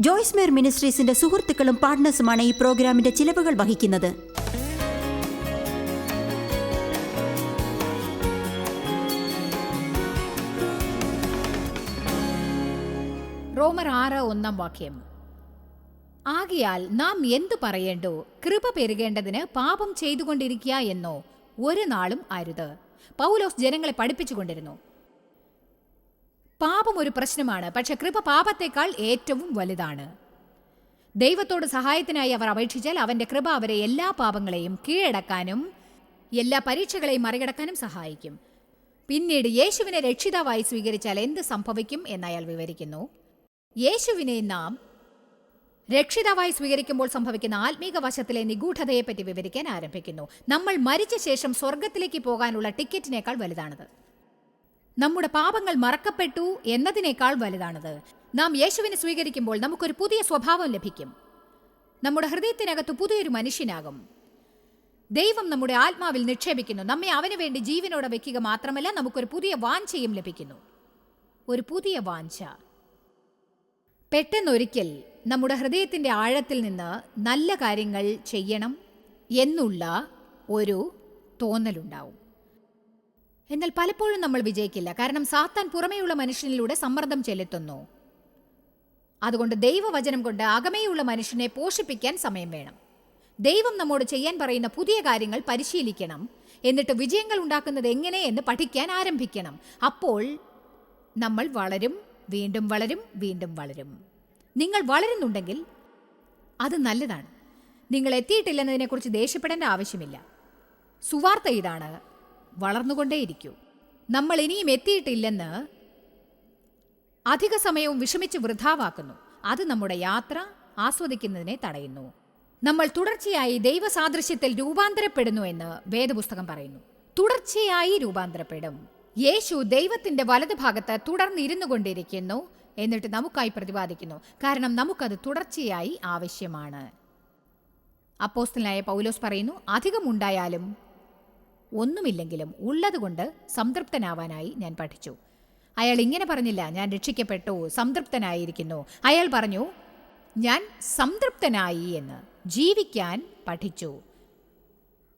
ജോയ്സ് മേർ മിനിസ്ട്രീസിന്റെ സുഹൃത്തുക്കളും പാർട്ട്നേഴ്സുമാണ് ഈ പ്രോഗ്രാമിന്റെ ചിലവുകൾ വഹിക്കുന്നത്. റോമർ ആറ് ഒന്നാം വാക്യം. ആകിയാൽ നാം എന്തു പറയേണ്ടോ? കൃപ പെരുകേണ്ടതിന് പാപം ചെയ്തുകൊണ്ടിരിക്കുക എന്നോ? ഒരു നാളും അരുത്. പൗലോസ് ജനങ്ങളെ പഠിപ്പിച്ചുകൊണ്ടിരുന്നു. പാപം ഒരു പ്രശ്നമാണ് പക്ഷെ കൃപ പാപത്തേക്കാൾ ഏറ്റവും വലുതാണ്. ദൈവത്തോട് സഹായത്തിനായി അവർ അപേക്ഷിച്ചാൽ അവന്റെ കൃപ അവരെ എല്ലാ പാപങ്ങളെയും കീഴടക്കാനും എല്ലാ പരീക്ഷകളെയും മറികടക്കാനും സഹായിക്കും. പിന്നീട് യേശുവിനെ രക്ഷിതാവായി സ്വീകരിച്ചാൽ എന്ത് സംഭവിക്കും എന്ന് അയാൾ വിവരിക്കുന്നു. യേശുവിനെ നാം രക്ഷിതാവായി സ്വീകരിക്കുമ്പോൾ സംഭവിക്കുന്ന ആത്മീക വശത്തിലെ നിഗൂഢതയെപ്പറ്റി വിവരിക്കാൻ ആരംഭിക്കുന്നു. നമ്മൾ മരിച്ച ശേഷം സ്വർഗത്തിലേക്ക് പോകാനുള്ള ടിക്കറ്റിനേക്കാൾ വലുതാണത്. നമ്മുടെ പാപങ്ങൾ മറക്കപ്പെട്ടു എന്നതിനേക്കാൾ വലുതാണത്. നാം യേശുവിനെ സ്വീകരിക്കുമ്പോൾ നമുക്കൊരു പുതിയ സ്വഭാവം ലഭിക്കും. നമ്മുടെ ഹൃദയത്തിനകത്ത് പുതിയൊരു മനുഷ്യനാകും. ദൈവം നമ്മുടെ ആത്മാവിൽ നിക്ഷേപിക്കുന്നു. നമ്മെ അവന് വേണ്ടി ജീവനോടെ വെക്കുക മാത്രമല്ല നമുക്കൊരു പുതിയ വാഞ്ചയും ലഭിക്കുന്നു. ഒരു പുതിയ വാഞ്ച. പെട്ടെന്നൊരിക്കൽ നമ്മുടെ ഹൃദയത്തിന്റെ ആഴത്തിൽ നിന്ന് നല്ല കാര്യങ്ങൾ ചെയ്യണം എന്നുള്ള ഒരു തോന്നലുണ്ടാവും. എന്നാൽ പലപ്പോഴും നമ്മൾ വിജയിക്കില്ല. കാരണം സാത്താൻ പുറമേയുള്ള മനുഷ്യനിലൂടെ സമ്മർദ്ദം ചെലുത്തുന്നു. അതുകൊണ്ട് ദൈവവചനം കൊണ്ട് അകമേയുള്ള മനുഷ്യനെ പോഷിപ്പിക്കാൻ സമയം വേണം. ദൈവം നമ്മോട് ചെയ്യാൻ പറയുന്ന പുതിയ കാര്യങ്ങൾ പരിശീലിക്കണം. എന്നിട്ട് വിജയങ്ങൾ ഉണ്ടാക്കുന്നത് എങ്ങനെയെന്ന് പഠിക്കാൻ ആരംഭിക്കണം. അപ്പോൾ നമ്മൾ വളരും വീണ്ടും വളരും വീണ്ടും വളരും. നിങ്ങൾ വളരുന്നുണ്ടെങ്കിൽ അത് നല്ലതാണ്. നിങ്ങൾ എത്തിയിട്ടില്ലെന്നതിനെക്കുറിച്ച് ദേഷ്യപ്പെടേണ്ട ആവശ്യമില്ല. സുവാർത്ത ഇതാണ്. വളർന്നുകൊണ്ടേയിരിക്കൂ. നമ്മൾ ഇനിയും എത്തിയിട്ടില്ലെന്ന് അധിക സമയവും വിഷമിച്ച് വൃഥാവാക്കുന്നു. അത് നമ്മുടെ യാത്ര ആസ്വദിക്കുന്നതിനെ തടയുന്നു. നമ്മൾ തുടർച്ചയായി ദൈവസാദൃശ്യത്തിൽ രൂപാന്തരപ്പെടുന്നു എന്ന് വേദപുസ്തകം പറയുന്നു. തുടർച്ചയായി രൂപാന്തരപ്പെടും. യേശു ദൈവത്തിന്റെ വലതുഭാഗത്ത് തുടർന്നിരുന്നു കൊണ്ടിരിക്കുന്നു എന്നിട്ട് നമുക്കായി പ്രതിപാദിക്കുന്നു. കാരണം നമുക്കത് തുടർച്ചയായി ആവശ്യമാണ്. അപ്പോസ്റ്റലായ പൗലോസ് പറയുന്നു അധികമുണ്ടായാലും ഒന്നുമില്ലെങ്കിലും ഉള്ളതുകൊണ്ട് സംതൃപ്തനാവാനായി ഞാൻ പഠിച്ചു. അയാൾ ഇങ്ങനെ പറഞ്ഞില്ല ഞാൻ രക്ഷിക്കപ്പെട്ടു സംതൃപ്തനായിരിക്കുന്നു. അയാൾ പറഞ്ഞു ഞാൻ സംതൃപ്തനായി എന്ന് ജീവിക്കാൻ പഠിച്ചു.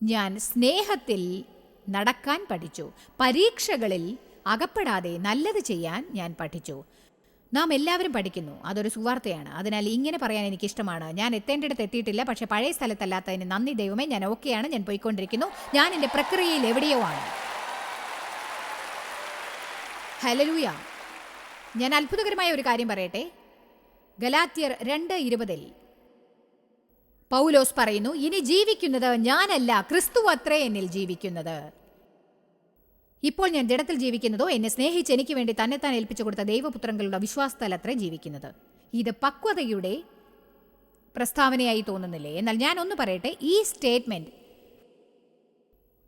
ഞാൻ സ്നേഹത്തിൽ നടക്കാൻ പഠിച്ചു. പരീക്ഷകളിൽ അകപ്പെടാതെ നല്ലത് ചെയ്യാൻ ഞാൻ പഠിച്ചു. നാം എല്ലാവരും പഠിക്കുന്നു. അതൊരു സുവാർത്തയാണ്. അതിനാൽ ഇങ്ങനെ പറയാൻ എനിക്ക് ഇഷ്ടമാണ് ഞാൻ എത്തേണ്ടിടത്ത് എത്തിയിട്ടില്ല. പക്ഷേ പഴയ സ്ഥലത്തല്ലാത്തതിന് നന്ദി ദൈവമേ. ഞാൻ ഓക്കെയാണ്. ഞാൻ പോയിക്കൊണ്ടിരിക്കുന്നു. ഞാൻ എന്റെ പ്രക്രിയയിൽ എവിടെയോ ആണ്. ഹലലൂയ ഞാൻ അത്ഭുതകരമായ ഒരു കാര്യം പറയട്ടെ? ഗലാത്യർ രണ്ട് ഇരുപതിൽ പൗലോസ് പറയുന്നു ഇനി ജീവിക്കുന്നത് ഞാനല്ല ക്രിസ്തു അത്രേ എന്നിൽ ജീവിക്കുന്നത്. ഇപ്പോൾ ഞാൻ ജഡത്തിൽ ജീവിക്കുന്നതോ എന്നെ സ്നേഹിച്ച് എനിക്ക് വേണ്ടി തന്നെത്താൻ ഏൽപ്പിച്ചു കൊടുത്ത ദൈവപുത്രങ്ങളുടെ വിശ്വാസത്തിലത്രേ ജീവിക്കുന്നത്. ഇത് പക്വതയുടെ പ്രസ്താവനയായി തോന്നുന്നില്ലേ? എന്നാൽ ഞാൻ ഒന്ന് പറയട്ടെ ഈ സ്റ്റേറ്റ്മെന്റ്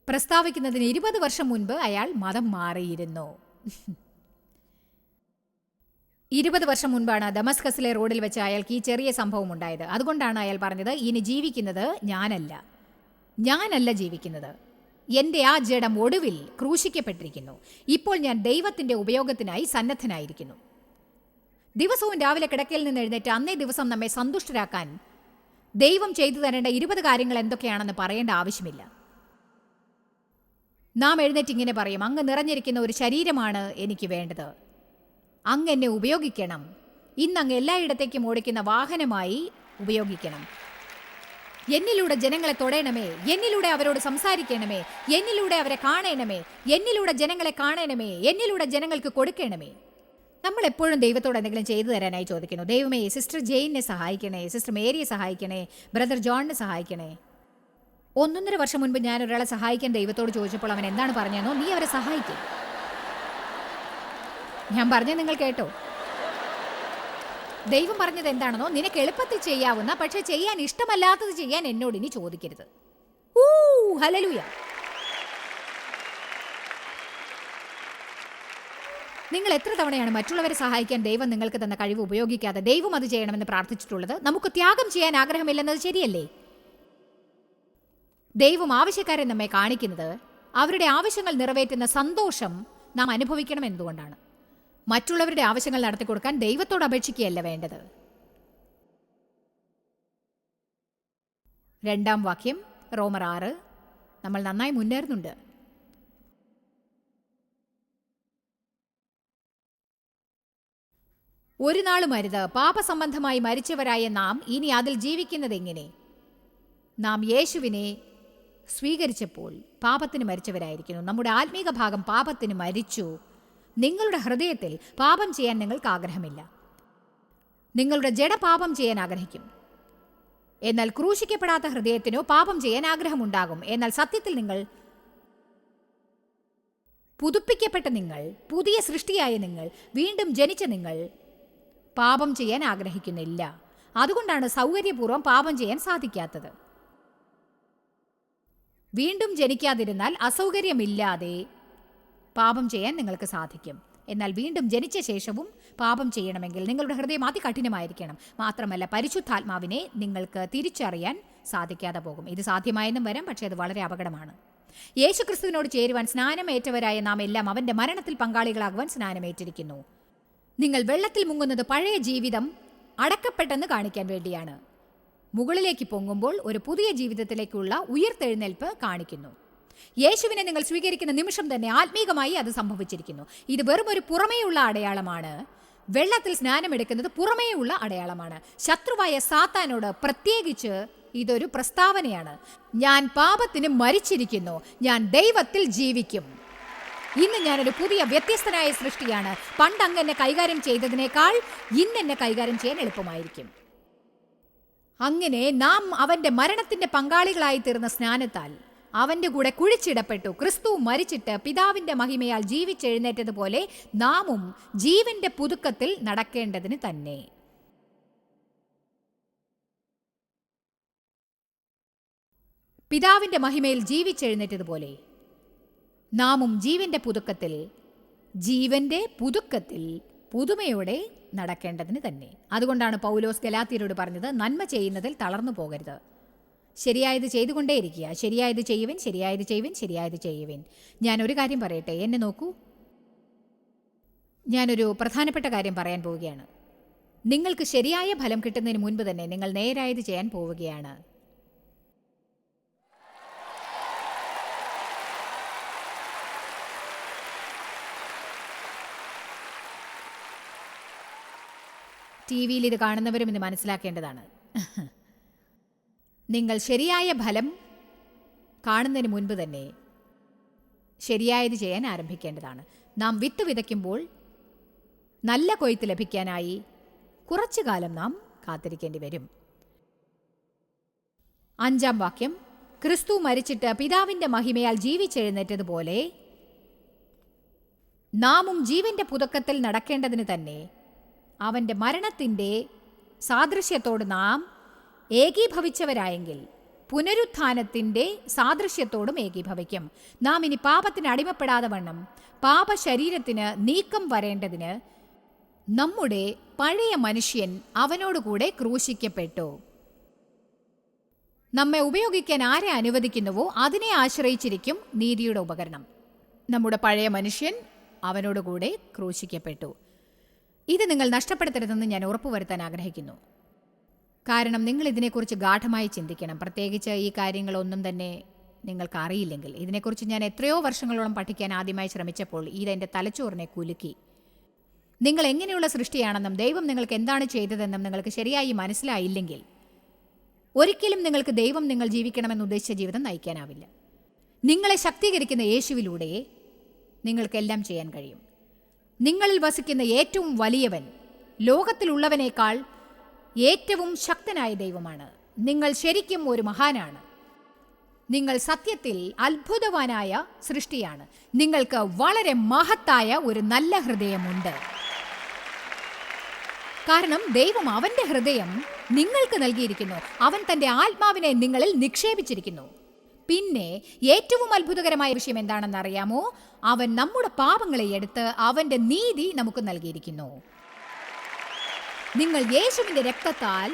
പ്രസ്താവിക്കുന്നതിന് ഇരുപത് വർഷം മുൻപ് അയാൾ മതം മാറിയിരുന്നു. ഇരുപത് വർഷം മുൻപാണ് ദമസ്കസിലെ റോഡിൽ വെച്ച് അയാൾക്ക് ഈ ചെറിയ സംഭവം ഉണ്ടായത്. അതുകൊണ്ടാണ് അയാൾ പറഞ്ഞത് ഇനി ജീവിക്കുന്നത് ഞാനല്ല. ഞാനല്ല ജീവിക്കുന്നത്. എന്റെ ആ ജഡം ഒടുവിൽ ക്രൂശിക്കപ്പെട്ടിരിക്കുന്നു. ഇപ്പോൾ ഞാൻ ദൈവത്തിന്റെ ഉപയോഗത്തിനായി സന്നദ്ധനായിരിക്കുന്നു. ദിവസവും രാവിലെ കിടക്കയിൽ നിന്ന് എഴുന്നേറ്റ് അന്നേ ദിവസം നമ്മെ സന്തുഷ്ടരാക്കാൻ ദൈവം ചെയ്തു തരേണ്ട ഇരുപത് കാര്യങ്ങൾ എന്തൊക്കെയാണെന്ന് പറയേണ്ട ആവശ്യമില്ല. നാം എഴുന്നേറ്റ് ഇങ്ങനെ പറയും അങ്ങ് നിറഞ്ഞിരിക്കുന്ന ഒരു ശരീരമാണ് എനിക്ക് വേണ്ടത്. അങ്ങ് എന്നെ ഉപയോഗിക്കണം. ഇന്ന് അങ്ങ് എല്ലായിടത്തേക്കും ഓടിക്കുന്ന വാഹനമായി ഉപയോഗിക്കണം. എന്നിലൂടെ ജനങ്ങളെ തൊടയണമേ. എന്നിലൂടെ അവരോട് സംസാരിക്കണമേ. എന്നിലൂടെ അവരെ കാണണമേ. എന്നിലൂടെ ജനങ്ങളെ കാണണമേ. എന്നിലൂടെ ജനങ്ങൾക്ക് കൊടുക്കണമേ. നമ്മൾ എപ്പോഴും ദൈവത്തോട് എന്തെങ്കിലും ചെയ്തു തരാനായി ചോദിക്കുന്നു. ദൈവമേ സിസ്റ്റർ ജെയിനെ സഹായിക്കണേ. സിസ്റ്റർ മേരിയെ സഹായിക്കണേ. ബ്രദർ ജോണിനെ സഹായിക്കണേ. ഒന്നൊന്നര വർഷം മുൻപ് ഞാൻ ഒരാളെ സഹായിക്കാൻ ദൈവത്തോട് ചോദിച്ചപ്പോൾ അവൻ എന്താണ് പറഞ്ഞതെന്നോ നീ അവരെ സഹായിക്കും. ഞാൻ പറഞ്ഞത് നിങ്ങൾ കേട്ടോ. ദൈവം പറഞ്ഞത് എന്താണെന്നോ നിനക്ക് എളുപ്പത്തിൽ ചെയ്യാവുന്ന പക്ഷെ ചെയ്യാൻ ഇഷ്ടമല്ലാത്തത് ചെയ്യാൻ എന്നോട് ഇനി ചോദിക്കരുത്. ഊ നിങ്ങൾ എത്ര തവണയാണ് മറ്റുള്ളവരെ സഹായിക്കാൻ ദൈവം നിങ്ങൾക്ക് തന്ന കഴിവ് ഉപയോഗിക്കാതെ ദൈവം അത് ചെയ്യണമെന്ന് പ്രാർത്ഥിച്ചിട്ടുള്ളത്? നമുക്ക് ത്യാഗം ചെയ്യാൻ ആഗ്രഹമില്ലെന്നത് ശരിയല്ലേ? ദൈവം ആവശ്യക്കാരെ നമ്മെ കാണിക്കുന്നത് അവരുടെ ആവശ്യങ്ങൾ നിറവേറ്റുന്ന സന്തോഷം നാം അനുഭവിക്കണം എന്തുകൊണ്ടാണ് മറ്റുള്ളവരുടെ ആവശ്യങ്ങൾ നടത്തി കൊടുക്കാൻ ദൈവത്തോട് അപേക്ഷിക്കുകയല്ല വേണ്ടത്. രണ്ടാം വാക്യം റോമർ ആറ്. നമ്മൾ നന്നായി മുന്നേറുന്നുണ്ട്. ഒരു നാളും അരുത്. പാപസംബന്ധമായി മരിച്ചവരായ നാം ഇനി അതിൽ ജീവിക്കുന്നത് എങ്ങനെ? നാം യേശുവിനെ സ്വീകരിച്ചപ്പോൾ പാപത്തിന് മരിച്ചവരായിരിക്കുന്നു. നമ്മുടെ ആത്മീക ഭാഗം പാപത്തിന് മരിച്ചു. നിങ്ങളുടെ ഹൃദയത്തിൽ പാപം ചെയ്യാൻ നിങ്ങൾക്ക് ആഗ്രഹമില്ല. നിങ്ങളുടെ ജഡ പാപം ചെയ്യാൻ ആഗ്രഹിക്കും. എന്നാൽ ക്രൂശിക്കപ്പെടാത്ത ഹൃദയത്തിനോ പാപം ചെയ്യാൻ ആഗ്രഹമുണ്ടാകും. എന്നാൽ സത്യത്തിൽ നിങ്ങൾ പുതുപ്പിക്കപ്പെട്ട നിങ്ങൾ പുതിയ സൃഷ്ടിയായ നിങ്ങൾ വീണ്ടും ജനിച്ച നിങ്ങൾ പാപം ചെയ്യാൻ ആഗ്രഹിക്കുന്നില്ല. അതുകൊണ്ടാണ് സൗകര്യപൂർവം പാപം ചെയ്യാൻ സാധിക്കാത്തത്. വീണ്ടും ജനിക്കാതിരുന്നാൽ അസൗകര്യമില്ലാതെ പാപം ചെയ്യാൻ നിങ്ങൾക്ക് സാധിക്കും. എന്നാൽ വീണ്ടും ജനിച്ച ശേഷവും പാപം ചെയ്യണമെങ്കിൽ നിങ്ങളുടെ ഹൃദയം അതികഠിനമായിരിക്കണം. മാത്രമല്ല പരിശുദ്ധാത്മാവിനെ നിങ്ങൾക്ക് തിരിച്ചറിയാൻ സാധിക്കാതെ പോകും. ഇത് സാധ്യമായെന്നും വരാം പക്ഷേ അത് വളരെ അപകടമാണ്. യേശുക്രിസ്തുവിനോട് ചേരുവാൻ സ്നാനമേറ്റവരായ നാം എല്ലാം അവന്റെ മരണത്തിൽ പങ്കാളികളാകുവാൻ സ്നാനമേറ്റിരിക്കുന്നു. നിങ്ങൾ വെള്ളത്തിൽ മുങ്ങുന്നത് പഴയ ജീവിതം അടക്കപ്പെട്ടെന്ന് കാണിക്കാൻ വേണ്ടിയാണ്. മുകളിലേക്ക് പൊങ്ങുമ്പോൾ ഒരു പുതിയ ജീവിതത്തിലേക്കുള്ള ഉയർത്തെഴുന്നേൽപ്പ് കാണിക്കുന്നു. യേശുവിനെ നിങ്ങൾ സ്വീകരിക്കുന്ന നിമിഷം തന്നെ ആത്മീകമായി അത് സംഭവിച്ചിരിക്കുന്നു. ഇത് വെറും ഒരു പുറമേയുള്ള അടയാളമാണ്. വെള്ളത്തിൽ സ്നാനമെടുക്കുന്നത് പുറമേയുള്ള അടയാളമാണ്. ശത്രുവായ സാത്താനോട് പ്രത്യേകിച്ച് ഇതൊരു പ്രസ്താവനയാണ്. ഞാൻ പാപത്തിന് മരിച്ചിരിക്കുന്നു. ഞാൻ ദൈവത്തിൽ ജീവിക്കും. ഇന്ന് ഞാനൊരു പുതിയ വ്യത്യസ്തനായ സൃഷ്ടിയാണ്. പണ്ട് അങ്ങ് എന്നെ കൈകാര്യം ചെയ്തതിനേക്കാൾ ഇന്ന് എന്നെ കൈകാര്യം ചെയ്യാൻ എളുപ്പമായിരിക്കും. അങ്ങനെ നാം അവന്റെ മരണത്തിന്റെ പങ്കാളികളായി തീർന്ന സ്നാനത്താൽ അവന്റെ കൂടെ കുഴിച്ചിടപ്പെട്ടു. ക്രിസ്തു മരിച്ചിട്ട് പിതാവിന്റെ മഹിമയാൽ ജീവിച്ചെഴുന്നേറ്റതുപോലെ നാമും ജീവന്റെ പുതുക്കത്തിൽ നടക്കേണ്ടതിന് തന്നെ. പിതാവിന്റെ മഹിമയിൽ ജീവിച്ചെഴുന്നേറ്റതുപോലെ നാമും ജീവന്റെ പുതുക്കത്തിൽ ജീവന്റെ പുതുക്കത്തിൽ പുതുമയോടെ നടക്കേണ്ടതിന് തന്നെ. അതുകൊണ്ടാണ് പൗലോസ് ഗലാത്തിയരോട് പറഞ്ഞത് നന്മ ചെയ്യുന്നതിൽ തളർന്നു പോകരുത്. ശരിയായത് ചെയ്തുകൊണ്ടേയിരിക്കുക. ശരിയായത് ചെയ്യുവിൻ ശരിയായത് ചെയ്യുവിൻ ശരിയായത് ചെയ്യുവിൻ. ഞാൻ ഒരു കാര്യം പറയട്ടെ. എന്നെ നോക്കൂ. ഞാനൊരു പ്രധാനപ്പെട്ട കാര്യം പറയാൻ പോവുകയാണ്. നിങ്ങൾക്ക് ശരിയായ ഫലം കിട്ടുന്നതിന് മുൻപ് തന്നെ നിങ്ങൾ നേരായത് ചെയ്യാൻ പോവുകയാണ്. ടി വിയിൽ ഇത് കാണുന്നവരും ഇത് മനസ്സിലാക്കേണ്ടതാണ്. നിങ്ങൾ ശരിയായ ഫലം കാണുന്നതിന് മുൻപ് തന്നെ ശരിയായത് ചെയ്യാൻ ആരംഭിക്കേണ്ടതാണ്. നാം വിത്ത് വിതയ്ക്കുമ്പോൾ നല്ല കൊയ്ത്ത് ലഭിക്കാനായി കുറച്ചു കാലം നാം കാത്തിരിക്കേണ്ടി വരും. അഞ്ചാം വാക്യം ക്രിസ്തു മരിച്ചിട്ട് പിതാവിന്റെ മഹിമയാൽ ജീവിച്ചെഴുന്നേറ്റതുപോലെ നാമും ജീവന്റെ പുതുക്കത്തിൽ നടക്കേണ്ടതിന് തന്നെ അവന്റെ മരണത്തിന്റെ സാദൃശ്യത്തോട് നാം ഏകീഭവിച്ചവരായെങ്കിൽ പുനരുത്ഥാനത്തിന്റെ സാദൃശ്യത്തോടും ഏകീഭവിക്കും. നാം ഇനി പാപത്തിന് അടിമപ്പെടാതെ വണ്ണം പാപശരീരത്തിന് നീക്കം വരേണ്ടതിന് നമ്മുടെ പഴയ മനുഷ്യൻ അവനോടുകൂടെ ക്രൂശിക്കപ്പെട്ടു. നമ്മെ ഉപയോഗിക്കാൻ ആരെ അനുവദിക്കുന്നുവോ അതിനെ ആശ്രയിച്ചിരിക്കും നീതിയുടെ ഉപകരണം. നമ്മുടെ പഴയ മനുഷ്യൻ അവനോടുകൂടെ ക്രൂശിക്കപ്പെട്ടു. ഇത് നിങ്ങൾ നഷ്ടപ്പെടുത്തരുതെന്ന് ഞാൻ ഉറപ്പുവരുത്താൻ ആഗ്രഹിക്കുന്നു. കാരണം നിങ്ങൾ ഇതിനെക്കുറിച്ച് ഗാഠമായി ചിന്തിക്കണം. പ്രത്യേകിച്ച് ഈ കാര്യങ്ങളൊന്നും തന്നെ നിങ്ങൾക്ക് അറിയില്ലെങ്കിൽ ഇതിനെക്കുറിച്ച് ഞാൻ എത്രയോ വർഷങ്ങളോളം പഠിക്കാൻ ആദ്യമായി ശ്രമിച്ചപ്പോൾ ഇതെന്റെ തലച്ചോറിനെ കുലുക്കി. നിങ്ങൾ എങ്ങനെയുള്ള സൃഷ്ടിയാണെന്നും ദൈവം നിങ്ങൾക്ക് എന്താണ് ചെയ്തതെന്നും നിങ്ങൾക്ക് ശരിയായി മനസ്സിലായില്ലെങ്കിൽ ഒരിക്കലും നിങ്ങൾക്ക് ദൈവം നിങ്ങൾ ജീവിക്കണമെന്ന് ഉദ്ദേശിച്ച ജീവിതം നയിക്കാനാവില്ല. നിങ്ങളെ ശക്തീകരിക്കുന്ന യേശുവിലൂടെ നിങ്ങൾക്കെല്ലാം ചെയ്യാൻ കഴിയും. നിങ്ങളിൽ വസിക്കുന്ന ഏറ്റവും വലിയവൻ ലോകത്തിലുള്ളവനേക്കാൾ ഏറ്റവും ശക്തനായ ദൈവമാണ്. നിങ്ങൾ ശരിക്കും ഒരു മഹാനാണ്. നിങ്ങൾ സത്യത്തിൽ അത്ഭുതവാനായ സൃഷ്ടിയാണ്. നിങ്ങൾക്ക് വളരെ മഹത്തായ ഒരു നല്ല ഹൃദയമുണ്ട്. കാരണം ദൈവം അവന്റെ ഹൃദയം നിങ്ങൾക്ക് നൽകിയിരിക്കുന്നു. അവൻ തന്റെ ആത്മാവിനെ നിങ്ങളിൽ നിക്ഷേപിച്ചിരിക്കുന്നു. പിന്നെ ഏറ്റവും അത്ഭുതകരമായ വിഷയം എന്താണെന്ന് അറിയാമോ അവൻ നമ്മുടെ പാപങ്ങളെ എടുത്ത് അവന്റെ നീതി നമുക്ക് നൽകിയിരിക്കുന്നു. നിങ്ങൾ യേശുവിന്റെ രക്തത്താൽ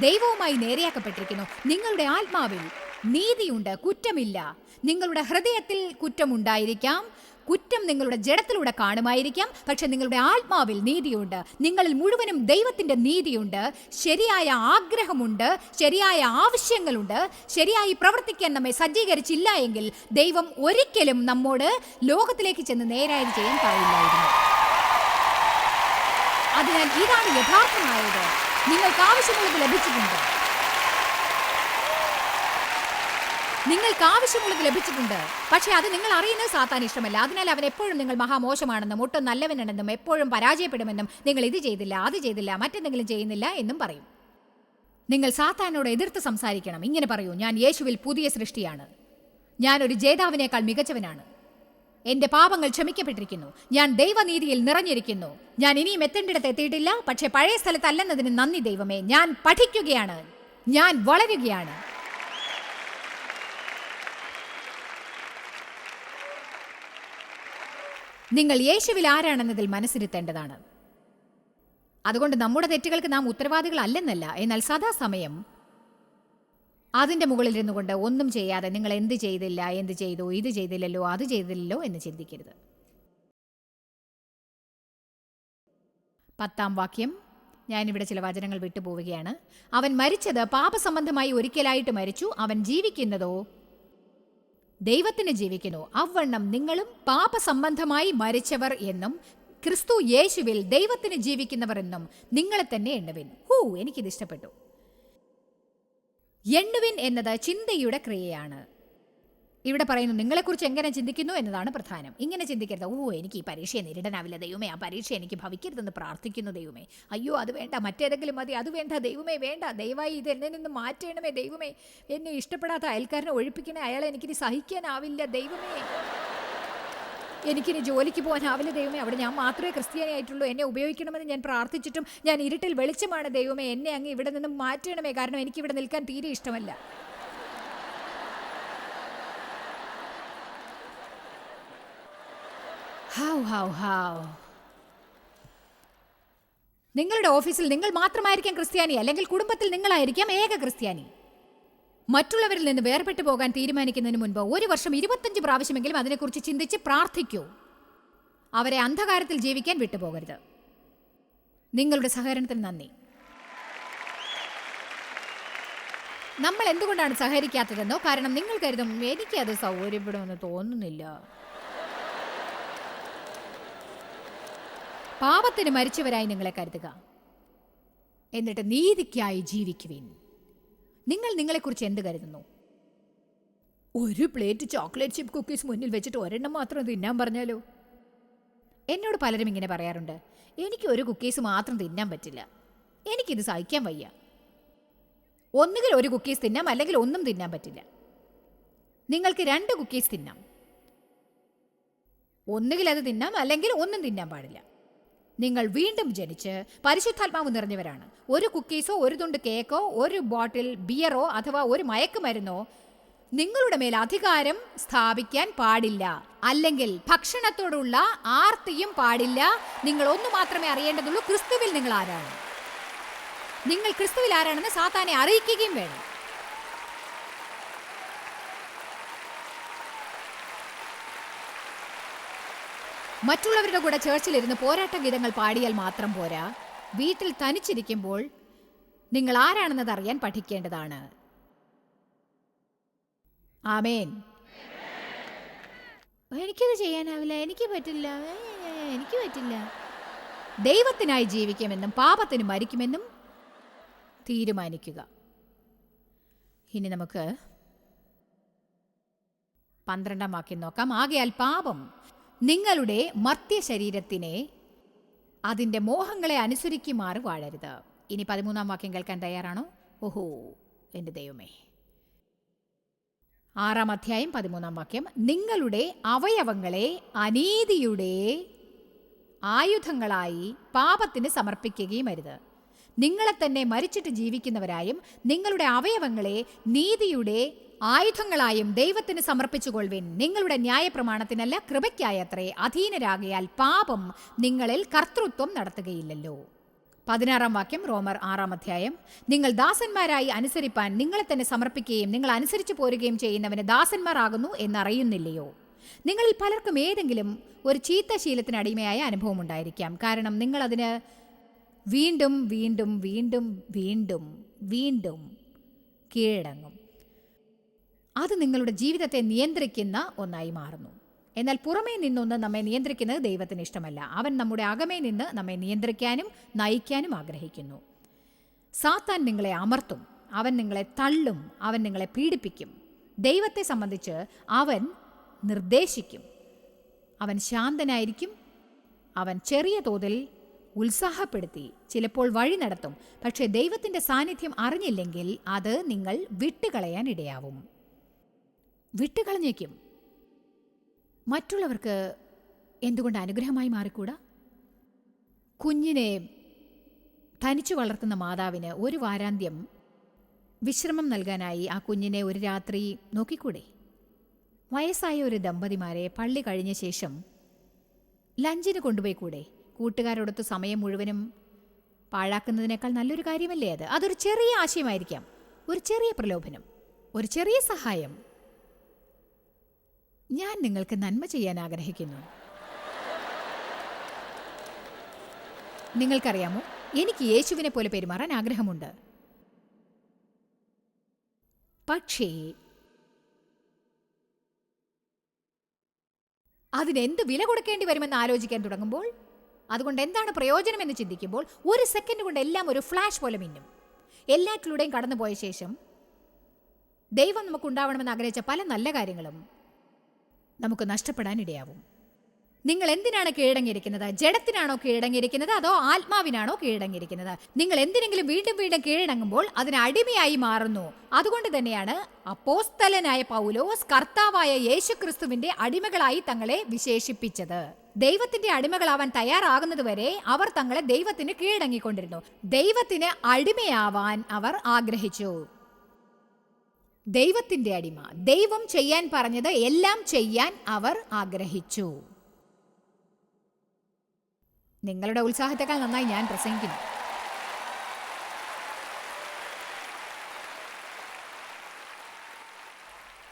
ദൈവവുമായി നേരെയാക്കപ്പെട്ടിരിക്കുന്നു. നിങ്ങളുടെ ആത്മാവിൽ നീതിയുണ്ട് കുറ്റമില്ല. നിങ്ങളുടെ ഹൃദയത്തിൽ കുറ്റമുണ്ടായിരിക്കാം. കുറ്റം നിങ്ങളുടെ ജഡത്തിലൂടെ കാണുമായിരിക്കാം. പക്ഷെ നിങ്ങളുടെ ആത്മാവിൽ നീതിയുണ്ട്. നിങ്ങളിൽ മുഴുവനും ദൈവത്തിന്റെ നീതിയുണ്ട്. ശരിയായ ആഗ്രഹമുണ്ട്. ശരിയായ ആവശ്യങ്ങളുണ്ട്. ശരിയായി പ്രവർത്തിക്കാൻ നമ്മെ സജ്ജീകരിച്ചില്ല എങ്കിൽ ദൈവം ഒരിക്കലും നമ്മോട് ലോകത്തിലേക്ക് ചെന്ന് നേരായി ചെയ്യാൻ പറയില്ലായിരുന്നു. അതിനാൽ ഇതാണ് യഥാർത്ഥമായത്. നിങ്ങൾക്ക് ആവശ്യമുള്ളത് ലഭിച്ചിട്ടുണ്ട്. നിങ്ങൾക്ക് ആവശ്യമുള്ളത് ലഭിച്ചിട്ടുണ്ട്. പക്ഷേ അത് നിങ്ങൾ അറിയുന്നത് സാത്താൻ ഇഷ്ടമല്ല. അതിനാൽ അവൻ എപ്പോഴും നിങ്ങൾ മഹാമോശമാണെന്നും ഒട്ടും നല്ലവനാണെന്നും എപ്പോഴും പരാജയപ്പെടുമെന്നും നിങ്ങൾ ഇത് ചെയ്തില്ല അത് ചെയ്തില്ല മറ്റെന്തെങ്കിലും ചെയ്യുന്നില്ല എന്നും പറയും. നിങ്ങൾ സാത്താനോട് എതിർത്ത് സംസാരിക്കണം. ഇങ്ങനെ പറയൂ ഞാൻ യേശുവിൽ പുതിയ സൃഷ്ടിയാണ്. ഞാൻ ഒരു ജേതാവിനേക്കാൾ മികച്ചവനാണ്. എന്റെ പാപങ്ങൾ ക്ഷമിക്കപ്പെട്ടിരിക്കുന്നു. ഞാൻ ദൈവനീതിയിൽ നിറഞ്ഞിരിക്കുന്നു. ഞാൻ ഇനിയും എത്തേണ്ടിടത്ത് എത്തിയിട്ടില്ല. പക്ഷേ പഴയ സ്ഥലത്തല്ലെന്നതിന് നന്ദി ദൈവമേ. ഞാൻ പഠിക്കുകയാണ്. ഞാൻ വളരുകയാണ്. നിങ്ങൾ യേശുവിൽ ആരാണെന്നതിൽ മനസ്സിരുത്തേണ്ടതാണ്. അതുകൊണ്ട് നമ്മുടെ തെറ്റുകൾക്ക് നാം ഉത്തരവാദികളല്ലെന്നല്ല. എന്നാൽ സദാസമയം അതിന്റെ മുകളിൽ ഇരുന്നു കൊണ്ട് ഒന്നും ചെയ്യാതെ നിങ്ങൾ എന്ത് ചെയ്തില്ല എന്ത് ചെയ്തു ഇത് ചെയ്തില്ലല്ലോ അത് ചെയ്തില്ലല്ലോ എന്ന് ചിന്തിക്കരുത്. പത്താം വാക്യം. ഞാനിവിടെ ചില വചനങ്ങൾ വിട്ടുപോവുകയാണ് അവൻ മരിച്ചത് പാപസംബന്ധമായി ഒരിക്കലായിട്ട് മരിച്ചു. അവൻ ജീവിക്കുന്നതോ? ദൈവത്തിന് ജീവിക്കുന്നു. അവണ്ണം നിങ്ങളും പാപസംബന്ധമായി മരിച്ചവർ എന്നും ക്രിസ്തു യേശുവിൽ ദൈവത്തിന് ജീവിക്കുന്നവർ എന്നും നിങ്ങളെ തന്നെ എണ്ണുവിൻ. ഹൂ എനിക്കിത് ഇഷ്ടപ്പെട്ടു. എണ്ണുവിൻ എന്നത് ചിന്തയുടെ ക്രിയയാണ്. ഇവിടെ പറയുന്നു നിങ്ങളെക്കുറിച്ച് എങ്ങനെ ചിന്തിക്കുന്നു? എന്നതാണ് പ്രധാനം. ഇങ്ങനെ ചിന്തിക്കരുത്. ഓ എനിക്ക് ഈ പരീക്ഷയെ നേരിടാനാവില്ല ദൈവമേ. ആ പരീക്ഷ എനിക്ക് ഭവിക്കരുതെന്ന് പ്രാർത്ഥിക്കുന്നു ദൈവമേ. അയ്യോ അത് വേണ്ട. മറ്റേതെങ്കിലും മതി. അത് വേണ്ട. ദൈവമേ വേണ്ട. ദയവായി ഇത് എന്നെ നിന്ന് മാറ്റണമേ ദൈവമേ. എന്നെ ഇഷ്ടപ്പെടാത്ത അയൽക്കാരനെ ഒഴിപ്പിക്കണേ. അയാളെ എനിക്കിനി സഹിക്കാനാവില്ല ദൈവമേ. എനിക്കിനി ജോലിക്ക് പോകാനാവില്ല ദൈവമേ അവിടെ ഞാൻ മാത്രമേ ക്രിസ്ത്യാനിയായിട്ടുള്ളൂ എന്നെ ഉപയോഗിക്കണമെന്ന് ഞാൻ പ്രാർത്ഥിച്ചിട്ടും ഞാൻ ഇരുട്ടിൽ വെളിച്ചമാണ് ദൈവമേ. എന്നെ അങ്ങ് ഇവിടെ നിന്നും മാറ്റണമേ. കാരണം എനിക്ക് ഇവിടെ നിൽക്കാൻ തീരെ ഇഷ്ടമല്ല. നിങ്ങളുടെ ഓഫീസിൽ നിങ്ങൾ മാത്രമായിരിക്കാം ക്രിസ്ത്യാനി അല്ലെങ്കിൽ കുടുംബത്തിൽ നിങ്ങളായിരിക്കാം ഏക ക്രിസ്ത്യാനി. മറ്റുള്ളവരിൽ നിന്ന് വേർപെട്ടു പോകാൻ തീരുമാനിക്കുന്നതിന് മുൻപ് ഒരു വർഷം ഇരുപത്തഞ്ച് പ്രാവശ്യമെങ്കിലും അതിനെക്കുറിച്ച് ചിന്തിച്ച് പ്രാർത്ഥിക്കൂ. അവരെ അന്ധകാരത്തിൽ ജീവിക്കാൻ വിട്ടുപോകരുത്. നിങ്ങളുടെ സഹകരണത്തിന് നന്ദി. നമ്മൾ എന്തുകൊണ്ടാണ് സഹകരിക്കാത്തതെന്നോ കാരണം നിങ്ങൾ കരുതും എനിക്കത് സൗകര്യപ്പെടുമെന്ന് തോന്നുന്നില്ല. പാപത്തിന് മരിച്ചവരായി നിങ്ങളെ കരുതുക. എന്നിട്ട് നീതിക്കായി ജീവിക്കുവിൻ. നിങ്ങൾ നിങ്ങളെക്കുറിച്ച് എന്ത് കരുതുന്നു? ഒരു പ്ലേറ്റ് ചോക്ലേറ്റ് ചിപ്പ് കുക്കീസ് മുന്നിൽ വെച്ചിട്ട് ഒരെണ്ണം മാത്രം തിന്നാൻ പറഞ്ഞാലോ? എന്നോട് പലരും ഇങ്ങനെ പറയാറുണ്ട്. എനിക്ക് ഒരു കുക്കീസ് മാത്രം തിന്നാൻ പറ്റില്ല. എനിക്കിത് സഹിക്കാൻ വയ്യ. ഒന്നുകിൽ ഒരു കുക്കീസ് തിന്നാം അല്ലെങ്കിൽ ഒന്നും തിന്നാൻ പറ്റില്ല. നിങ്ങൾക്ക് രണ്ട് കുക്കീസ് തിന്നാം. ഒന്നുകിൽ അത് തിന്നാം അല്ലെങ്കിൽ ഒന്നും തിന്നാൻ പാടില്ല. നിങ്ങൾ വീണ്ടും ജനിച്ച് പരിശുദ്ധാത്മാവ് നിറഞ്ഞവരാണ്. ഒരു കുക്കീസോ ഒരു തുണ്ട് കേക്കോ ഒരു ബോട്ടിൽ ബിയറോ അഥവാ ഒരു മയക്കുമരുന്നോ നിങ്ങളുടെ മേൽ അധികാരം സ്ഥാപിക്കാൻ പാടില്ല. അല്ലെങ്കിൽ ഭക്ഷണത്തോടുള്ള ആർത്തിയും പാടില്ല. നിങ്ങൾ ഒന്നു മാത്രമേ അറിയേണ്ടതുള്ളൂ ക്രിസ്തുവിൽ നിങ്ങൾ ആരാണ്. നിങ്ങൾ ക്രിസ്തുവിൽ ആരാണെന്ന് സാത്താനെ അറിയിക്കുകയും വേണം. മറ്റുള്ളവരുടെ കൂടെ ചേർച്ചിലിരുന്ന് പോരാട്ട ഗീതങ്ങൾ പാടിയാൽ മാത്രം പോരാ. വീട്ടിൽ തനിച്ചിരിക്കുമ്പോൾ നിങ്ങൾ ആരാണെന്നത് അറിയാൻ പഠിക്കേണ്ടതാണ്. ആമേൻ. എനിക്കത് ചെയ്യാനാവില്ല എനിക്ക് പറ്റില്ല എനിക്ക് പറ്റില്ല. ദൈവത്തിനായി ജീവിക്കുമെന്നും പാപത്തിന് മരിക്കുമെന്നും തീരുമാനിക്കുക. ഇനി നമുക്ക് പന്ത്രണ്ടാം വാക്യം നോക്കാം. ആകയാൽ പാപം നിങ്ങളുടെ മർത്യ ശരീരത്തിനെ അതിന്റെ മോഹങ്ങളെ അനുസരിക്കുമാറ് വാഴരുത്. ഇനി പതിമൂന്നാം വാക്യം കേൾക്കാൻ തയ്യാറാണോ? ഓഹോ എന്റെ ദൈവമേ. ആറാം അധ്യായം പതിമൂന്നാം വാക്യം. നിങ്ങളുടെ അവയവങ്ങളെ അനീതിയുടെ ആയുധങ്ങളായി പാപത്തിന് സമർപ്പിക്കുകയും അരുത്. നിങ്ങളെ തന്നെ മരിച്ചിട്ട് ജീവിക്കുന്നവരായും നിങ്ങളുടെ അവയവങ്ങളെ നീതിയുടെ ആയുധങ്ങളായും ദൈവത്തിന് സമർപ്പിച്ചുകൊള്ളുവിൻ. നിങ്ങളുടെ ന്യായപ്രമാണത്തിനല്ല കൃപയ്ക്കായത്രേ. അധീനരാകയാൽ പാപം നിങ്ങളിൽ കർത്തൃത്വം നടത്തുകയില്ലല്ലോ. പതിനാറാം വാക്യം റോമർ ആറാം അധ്യായം. നിങ്ങൾ ദാസന്മാരായി അനുസരിപ്പാൻ നിങ്ങളെ തന്നെ സമർപ്പിക്കുകയും നിങ്ങൾ അനുസരിച്ചു പോരുകയും ചെയ്യുന്നവന് ദാസന്മാരാകുന്നു എന്നറിയുന്നില്ലയോ. നിങ്ങളിൽ പലർക്കും ഏതെങ്കിലും ഒരു ചീത്ത ശീലത്തിന് അടിമയായ അനുഭവം ഉണ്ടായിരിക്കാം. കാരണം നിങ്ങളതിന് വീണ്ടും വീണ്ടും വീണ്ടും വീണ്ടും വീണ്ടും കീഴടങ്ങും. അത് നിങ്ങളുടെ ജീവിതത്തെ നിയന്ത്രിക്കുന്ന ഒന്നായി മാറുന്നു. എന്നാൽ പുറമേ നിന്നൊന്ന് നമ്മെ നിയന്ത്രിക്കുന്നത് ദൈവത്തിന് ഇഷ്ടമല്ല. അവൻ നമ്മുടെ അകമേ നിന്ന് നമ്മെ നിയന്ത്രിക്കാനും നയിക്കാനും ആഗ്രഹിക്കുന്നു. സാത്താൻ നിങ്ങളെ അമർത്തും. അവൻ നിങ്ങളെ തള്ളും. അവൻ നിങ്ങളെ പീഡിപ്പിക്കും. ദൈവത്തെ സംബന്ധിച്ച് അവൻ നിർദ്ദേശിക്കും. അവൻ ശാന്തനായിരിക്കും. അവൻ ചെറിയ തോതിൽ ഉത്സാഹപ്പെടുത്തി ചിലപ്പോൾ വഴി നടത്തും. പക്ഷേ ദൈവത്തിന്റെ സാന്നിധ്യം അറിഞ്ഞില്ലെങ്കിൽ അത് നിങ്ങൾ വിട്ടുകളയാൻ ഇടയാവും. വിട്ടുകളഞ്ഞേക്കും. മറ്റുള്ളവർക്ക് എന്തുകൊണ്ട് അനുഗ്രഹമായി മാറിക്കൂടാ? കുഞ്ഞിനെ തനിച്ചു വളർത്തുന്ന മാതാവിന് ഒരു വാരാന്ത്യം വിശ്രമം നൽകാനായി ആ കുഞ്ഞിനെ ഒരു രാത്രി നോക്കിക്കൂടെ? വയസ്സായ ഒരു ദമ്പതിമാരെ പള്ളി കഴിഞ്ഞ ശേഷം ലഞ്ചിന് കൊണ്ടുപോയി കൂടെ കൂട്ടുകാരോടൊത്ത് സമയം മുഴുവനും പാഴാക്കുന്നതിനേക്കാൾ നല്ലൊരു കാര്യമല്ലേ അത്? അതൊരു ചെറിയ ആശയമായിരിക്കാം. ഒരു ചെറിയ പ്രലോഭനം. ഒരു ചെറിയ സഹായം. ഞാൻ നിങ്ങൾക്ക് നന്മ ചെയ്യാൻ ആഗ്രഹിക്കുന്നു. നിങ്ങൾക്കറിയാമോ? എനിക്ക് യേശുവിനെ പോലെ പെരുമാറാൻ ആഗ്രഹമുണ്ട്. പക്ഷേ അതിനെന്ത് വില കൊടുക്കേണ്ടി വരുമെന്ന് ആലോചിക്കാൻ തുടങ്ങുമ്പോൾ അതുകൊണ്ട് എന്താണ് പ്രയോജനം എന്ന് ചിന്തിക്കുമ്പോൾ ഒരു സെക്കൻഡ് കൊണ്ട് എല്ലാം ഒരു ഫ്ലാഷ് പോലെ മിന്നും. എല്ലാറ്റിലൂടെയും കടന്നുപോയ ശേഷം ദൈവം നമുക്കുണ്ടാവണമെന്ന് ആഗ്രഹിച്ച പല നല്ല കാര്യങ്ങളും നമുക്ക് നഷ്ടപ്പെടാനിടയാവും. നിങ്ങൾ എന്തിനാണ് കീഴടങ്ങിയിരിക്കുന്നത്? ജഡത്തിനാണോ കീഴടങ്ങിയിരിക്കുന്നത്? അതോ ആത്മാവിനാണോ കീഴടങ്ങിയിരിക്കുന്നത്? നിങ്ങൾ എന്തിനെങ്കിലും വീണ്ടും വീണ്ടും കീഴടങ്ങുമ്പോൾ അതിന് അടിമയായി മാറുന്നു. അതുകൊണ്ട് തന്നെയാണ് അപ്പോസ്തലനായ പൗലോസ് കർത്താവായ യേശുക്രിസ്തുവിന്റെ അടിമകളായി തങ്ങളെ വിശേഷിപ്പിച്ചത്. ദൈവത്തിന്റെ അടിമകളാവാൻ തയ്യാറാകുന്നതുവരെ അവർ തങ്ങളെ ദൈവത്തിന് കീഴടങ്ങിക്കൊണ്ടിരുന്നു. ദൈവത്തിന് അടിമയാവാൻ അവർ ആഗ്രഹിച്ചു. ദൈവത്തിന്റെ അടിമ. ദൈവം ചെയ്യാൻ പറഞ്ഞത് എല്ലാം ചെയ്യാൻ അവർ ആഗ്രഹിച്ചു. നിങ്ങളുടെ ഉത്സാഹത്തെക്കാൾ നന്നായി ഞാൻ പ്രസംഗിക്കുന്നു.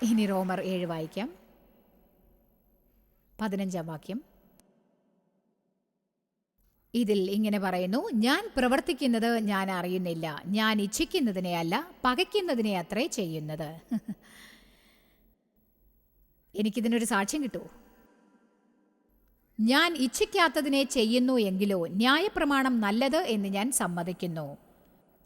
ഇനി റോമർ ഏഴ് വായിക്കാം. പതിനഞ്ചാം വാക്യം. ഇതിൽ ഇങ്ങനെ പറയുന്നു ഞാൻ പ്രവർത്തിക്കുന്നത് ഞാൻ അറിയുന്നില്ല ഞാൻ ഇച്ഛിക്കുന്നതിനെ അല്ല പകയ്ക്കുന്നതിനെ അത്രേ ചെയ്യുന്നത്. എനിക്കിതിനൊരു സാക്ഷ്യം കിട്ടുമോ ഞാൻ ഇച്ഛിക്കാത്തതിനെ ചെയ്യുന്നു എങ്കിലോ ന്യായപ്രമാണം നല്ലത് എന്ന് ഞാൻ സമ്മതിക്കുന്നു.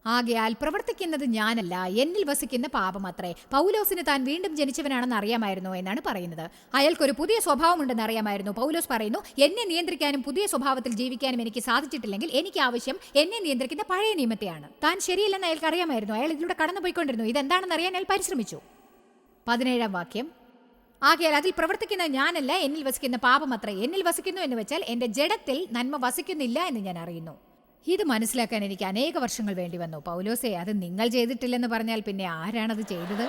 ആകയാൽ പ്രവർത്തിക്കുന്നത് ഞാനല്ല എന്നിൽ വസിക്കുന്ന പാപമത്രേ. പൗലോസിന് താൻ വീണ്ടും ജനിച്ചവനാണെന്ന് അറിയാമായിരുന്നു എന്നാണ് പറയുന്നത്. അയാൾക്കൊരു പുതിയ സ്വഭാവമുണ്ടെന്ന് അറിയാമായിരുന്നു. പൗലോസ് പറയുന്നു എന്നെ നിയന്ത്രിക്കാനും പുതിയ സ്വഭാവത്തിൽ ജീവിക്കാനും എനിക്ക് സാധിച്ചിട്ടില്ലെങ്കിൽ എനിക്ക് ആവശ്യം എന്നെ നിയന്ത്രിക്കുന്ന പഴയ നിയമത്തെയാണ്. താൻ ശരിയല്ലെന്ന് അയാൾക്ക് അറിയാമായിരുന്നു. അയാൾ ഇതിലൂടെ കടന്നുപോയിക്കൊണ്ടിരുന്നു. ഇതെന്താണെന്ന് അറിയാൻ അയാൾ പരിശ്രമിച്ചു. പതിനേഴാം വാക്യം. ആകയാൽ അതിൽ പ്രവർത്തിക്കുന്ന ഞാനല്ല എന്നിൽ വസിക്കുന്ന പാപം പാപമത്രേ. എന്നിൽ വസിക്കുന്നു എന്ന് വെച്ചാൽ എന്റെ ജഡത്തിൽ നന്മ വസിക്കുന്നില്ല എന്ന് ഞാൻ അറിയുന്നു. ഇത് മനസ്സിലാക്കാൻ എനിക്ക് അനേക വർഷങ്ങൾ വേണ്ടി വന്നു. പൗലോസെ അത് നിങ്ങൾ ചെയ്തിട്ടില്ലെന്ന് പറഞ്ഞാൽ പിന്നെ ആരാണത് ചെയ്തത്?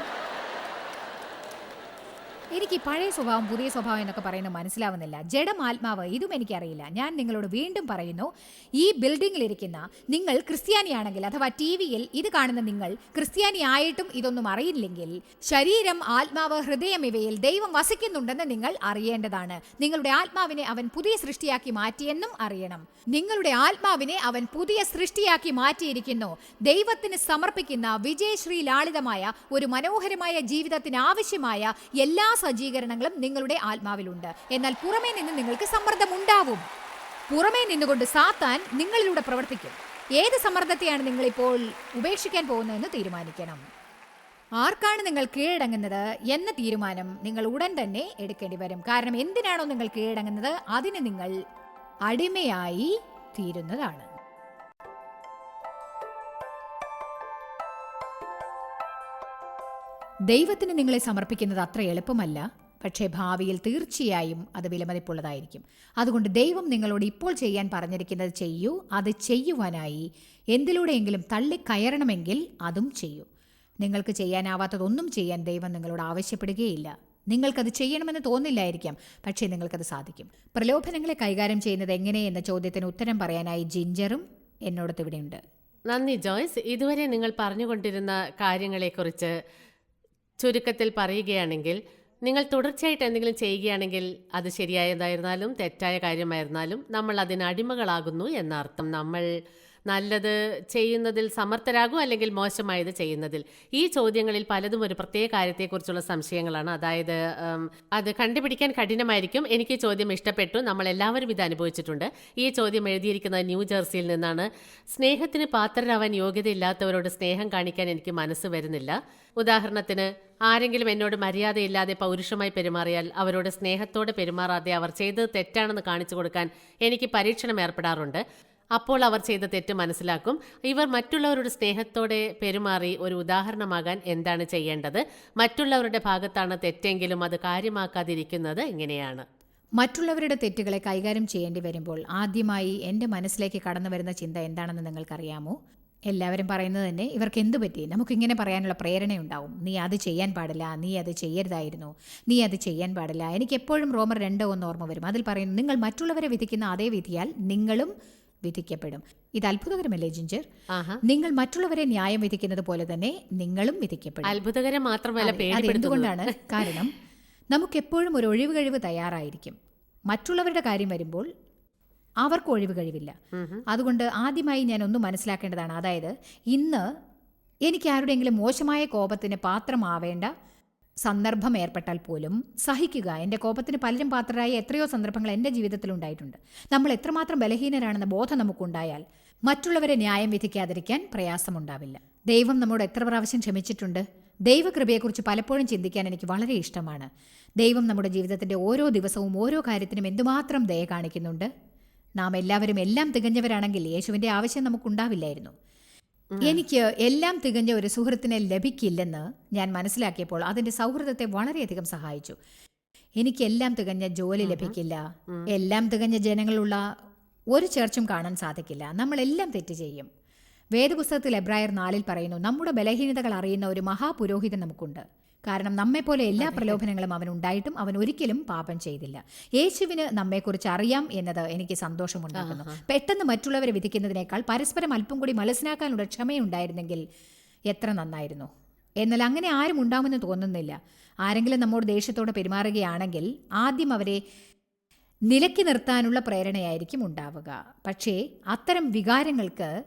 എനിക്ക് പഴയ സ്വഭാവം പുതിയ സ്വഭാവം എന്നൊക്കെ പറയുന്നത് മനസ്സിലാവുന്നില്ല. ജഡം ആത്മാവ് ഇതും എനിക്കറിയില്ല. ഞാൻ നിങ്ങളോട് വീണ്ടും പറയുന്നു ഈ ബിൽഡിങ്ങിലിരിക്കുന്ന നിങ്ങൾ ക്രിസ്ത്യാനിയാണെങ്കിൽ അഥവാ ടി വിയിൽ ഇത് കാണുന്ന നിങ്ങൾ ക്രിസ്ത്യാനി ആയിട്ടും ഇതൊന്നും അറിയില്ലെങ്കിൽ ശരീരം ആത്മാവ് ഹൃദയം ഇവയിൽ ദൈവം വസിക്കുന്നുണ്ടെന്ന് നിങ്ങൾ അറിയേണ്ടതാണ്. നിങ്ങളുടെ ആത്മാവിനെ അവൻ പുതിയ സൃഷ്ടിയാക്കി മാറ്റിയെന്നും അറിയണം. നിങ്ങളുടെ ആത്മാവിനെ അവൻ പുതിയ സൃഷ്ടിയാക്കി മാറ്റിയിരിക്കുന്നു. ദൈവത്തിന് സമർപ്പിക്കുന്ന വിജയശ്രീ ലാളിതമായ ഒരു മനോഹരമായ ജീവിതത്തിന് ആവശ്യമായ എല്ലാ സജ്ജീകരണങ്ങളും നിങ്ങളുടെ ആത്മാവിലുണ്ട്. എന്നാൽ പുറമേ നിന്ന് നിങ്ങൾക്ക് സമ്മർദ്ദം ഉണ്ടാവും. പുറമേ നിന്നുകൊണ്ട് സാത്താൻ നിങ്ങളിലൂടെ പ്രവർത്തിക്കും. ഏത് സമ്മർദ്ദത്തെയാണ് നിങ്ങളിപ്പോൾ ഉപേക്ഷിക്കാൻ പോകുന്നതെന്ന് തീരുമാനിക്കണം. ആർക്കാണ് നിങ്ങൾ കീഴടങ്ങുന്നത് എന്ന തീരുമാനം നിങ്ങൾ ഉടൻ തന്നെ എടുക്കേണ്ടി വരും. കാരണം എന്തിനാണോ നിങ്ങൾ കീഴടങ്ങുന്നത്? അതിന് നിങ്ങൾ അടിമയായി തീരുന്നതാണ്. ദൈവത്തിന് നിങ്ങളെ സമർപ്പിക്കുന്നത് അത്ര എളുപ്പമല്ല. പക്ഷേ ഭാവിയിൽ തീർച്ചയായും അത് വിലമതിപ്പുള്ളതായിരിക്കും. അതുകൊണ്ട് ദൈവം നിങ്ങളോട് ഇപ്പോൾ ചെയ്യാൻ പറഞ്ഞിരിക്കുന്നത് ചെയ്യൂ അത് ചെയ്യുവാനായി. എന്തിലൂടെയെങ്കിലും തള്ളിക്കയറണമെങ്കിൽ അതും ചെയ്യൂ. നിങ്ങൾക്ക് ചെയ്യാനാവാത്തതൊന്നും ചെയ്യാൻ ദൈവം നിങ്ങളോട് ആവശ്യപ്പെടുകയില്ല. നിങ്ങൾക്കത് ചെയ്യണമെന്ന് തോന്നില്ലായിരിക്കാം പക്ഷേ നിങ്ങൾക്കത് സാധിക്കും. പ്രലോഭനങ്ങളെ കൈകാര്യം ചെയ്യുന്നത് എങ്ങനെ എന്ന ചോദ്യത്തിന് ഉത്തരം പറയാനായി ജിഞ്ചറും എന്നോടത്ത് ഇവിടെയുണ്ട്. നന്ദി ജോയ്സ്. ഇതുവരെ നിങ്ങൾ പറഞ്ഞുകൊണ്ടിരുന്ന കാര്യങ്ങളെക്കുറിച്ച് ചുരുക്കത്തിൽ പറയുകയാണെങ്കിൽ നിങ്ങൾ തുടർച്ചയായിട്ട് എന്തെങ്കിലും ചെയ്യുകയാണെങ്കിൽ അത് ശരിയായതായിരുന്നാലും തെറ്റായ കാര്യമായിരുന്നാലും നമ്മൾ അതിന് അടിമകളാകുന്നു എന്നർത്ഥം. നമ്മൾ നല്ലത് ചെയ്യുന്നതിൽ സമർത്ഥരാകും അല്ലെങ്കിൽ മോശമായത് ചെയ്യുന്നതിൽ? ഈ ചോദ്യങ്ങളിൽ പലതും ഒരു പ്രത്യേക കാര്യത്തെക്കുറിച്ചുള്ള സംശയങ്ങളാണ്. അതായത് അത് കണ്ടുപിടിക്കാൻ കഠിനമായിരിക്കും. എനിക്ക് ചോദ്യം ഇഷ്ടപ്പെട്ടു. നമ്മൾ എല്ലാവരും ഇത് അനുഭവിച്ചിട്ടുണ്ട്. ഈ ചോദ്യം എഴുതിയിരിക്കുന്നത് ന്യൂജേഴ്സിയിൽ നിന്നാണ്. സ്നേഹത്തിന് പാത്രരാവാൻ യോഗ്യതയില്ലാത്തവരോട് സ്നേഹം കാണിക്കാൻ എനിക്ക് മനസ്സ് വരുന്നില്ല. ഉദാഹരണത്തിന് ആരെങ്കിലും എന്നോട് മര്യാദയില്ലാതെ പൗരുഷമായി പെരുമാറിയാൽ അവരോട് സ്നേഹത്തോടെ പെരുമാറാതെ അവർ ചെയ്തത് തെറ്റാണെന്ന് കാണിച്ചു കൊടുക്കാൻ എനിക്ക് പരീക്ഷണം ഏർപ്പെടാറുണ്ട്. അപ്പോൾ അവർ ചെയ്ത തെറ്റ് മനസ്സിലാക്കും. ഇവർ മറ്റുള്ളവരുടെ സ്നേഹത്തോടെ പെരുമാറി ഒരു ഉദാഹരണമാകാൻ എന്താണ് ചെയ്യേണ്ടത്? മറ്റുള്ളവരുടെ ഭാഗത്താണ് തെറ്റെങ്കിലും അത് കാര്യമാക്കാതിരിക്കുന്നത് എങ്ങനെയാണ്? മറ്റുള്ളവരുടെ തെറ്റുകളെ കൈകാര്യം ചെയ്യേണ്ടി വരുമ്പോൾ ആദ്യമായി എന്റെ മനസ്സിലേക്ക് കടന്നു വരുന്ന ചിന്ത എന്താണെന്ന് നിങ്ങൾക്കറിയാമോ? എല്ലാവരും പറയുന്നത് തന്നെ ഇവർക്ക് എന്തു പറ്റി? നമുക്കിങ്ങനെ പറയാനുള്ള പ്രേരണയുണ്ടാവും. നീ അത് ചെയ്യാൻ പാടില്ല. നീ അത് ചെയ്യരുതായിരുന്നു. നീ അത് ചെയ്യാൻ പാടില്ല. എനിക്ക് എപ്പോഴും റോമർ രണ്ടോ ഒന്ന് ഓർമ്മ വരും. അതിൽ പറയുന്നു നിങ്ങൾ മറ്റുള്ളവരെ വിധിക്കുന്ന അതേ വിധിയാൽ നിങ്ങളും വിധിക്കപ്പെടും. ഇത് അത്ഭുതകരമല്ലേ ജിഞ്ചർ? നിങ്ങൾ മറ്റുള്ളവരെ ന്യായം വിധിക്കുന്നത് പോലെ തന്നെ നിങ്ങളും വിധിക്കപ്പെടും. അത്ഭുതകരം മാത്രമല്ല എന്തുകൊണ്ടാണ് കാരണം നമുക്കെപ്പോഴും ഒരു ഒഴിവ് കഴിവ് തയ്യാറായിരിക്കും. മറ്റുള്ളവരുടെ കാര്യം വരുമ്പോൾ അവർക്ക് ഒഴിവ് കഴിവില്ല അതുകൊണ്ട് ആദ്യമായി ഞാൻ ഒന്ന് മനസ്സിലാക്കേണ്ടതാണ്. അതായത് ഇന്ന് എനിക്ക് ആരുടെയെങ്കിലും മോശമായ കോപത്തിന് പാത്രമാവേണ്ട സന്ദർഭം ഏർപ്പെട്ടാൽ പോലും സഹിക്കുക. എന്റെ കോപത്തിന് പലരും പാത്രരായ എത്രയോ സന്ദർഭങ്ങൾ എന്റെ ജീവിതത്തിൽ ഉണ്ടായിട്ടുണ്ട്. നമ്മൾ എത്രമാത്രം ബലഹീനരാണെന്ന ബോധം നമുക്കുണ്ടായാൽ മറ്റുള്ളവരെ ന്യായം വിധിക്കാതിരിക്കാൻ പ്രയാസമുണ്ടാവില്ല. ദൈവം നമ്മോട് എത്ര പ്രാവശ്യം ക്ഷമിച്ചിട്ടുണ്ട്? ദൈവകൃപയെക്കുറിച്ച് പലപ്പോഴും ചിന്തിക്കാൻ എനിക്ക് വളരെ ഇഷ്ടമാണ്. ദൈവം നമ്മുടെ ജീവിതത്തിന്റെ ഓരോ ദിവസവും ഓരോ കാര്യത്തിനും എന്തുമാത്രം ദയ കാണിക്കുന്നുണ്ട്? നാം എല്ലാവരും എല്ലാം തികഞ്ഞവരാണെങ്കിൽ യേശുവിന്റെ ആവശ്യം നമുക്കുണ്ടാവില്ലായിരുന്നു. എനിക്ക് എല്ലാം തികഞ്ഞ ഒരു സുഹൃത്തിനെ ലഭിക്കില്ലെന്ന് ഞാൻ മനസ്സിലാക്കിയപ്പോൾ അതിന്റെ സൗഹൃദത്തെ വളരെയധികം സഹായിച്ചു. എനിക്ക് എല്ലാം തികഞ്ഞ ജോലി ലഭിക്കില്ല. എല്ലാം തികഞ്ഞ ജനങ്ങളുള്ള ഒരു ചർച്ചും കാണാൻ സാധിക്കില്ല. നമ്മളെല്ലാം തെറ്റ് ചെയ്യും. വേദപുസ്തകത്തിൽ എബ്രായർ നാലിൽ പറയുന്നു നമ്മുടെ ബലഹീനതകൾ അറിയുന്ന ഒരു മഹാപുരോഹിതൻ നമുക്കുണ്ട്. കാരണം നമ്മെപ്പോലെ എല്ലാ പ്രലോഭനങ്ങളും അവൻ ഉണ്ടായിട്ടും അവൻ ഒരിക്കലും പാപം ചെയ്തില്ല. യേശുവിന് നമ്മെക്കുറിച്ച് അറിയാം എന്നത് എനിക്ക് സന്തോഷമുണ്ടാക്കുന്നു പെട്ടെന്ന് മറ്റുള്ളവരെ വിധിക്കുന്നതിനേക്കാൾ പരസ്പരം അല്പം കൂടി മനസ്സിലാക്കാനുള്ള ക്ഷമയുണ്ടായിരുന്നെങ്കിൽ എത്ര നന്നായിരുന്നു. എന്നാൽ അങ്ങനെ ആരും ഉണ്ടാവുമെന്ന് തോന്നുന്നില്ല. ആരെങ്കിലും നമ്മോട് ദേഷ്യത്തോടെ പെരുമാറുകയാണെങ്കിൽ ആദ്യം അവരെ നിലക്കി നിർത്താനുള്ള പ്രേരണയായിരിക്കും ഉണ്ടാവുക. പക്ഷേ അത്തരം വികാരങ്ങൾക്ക്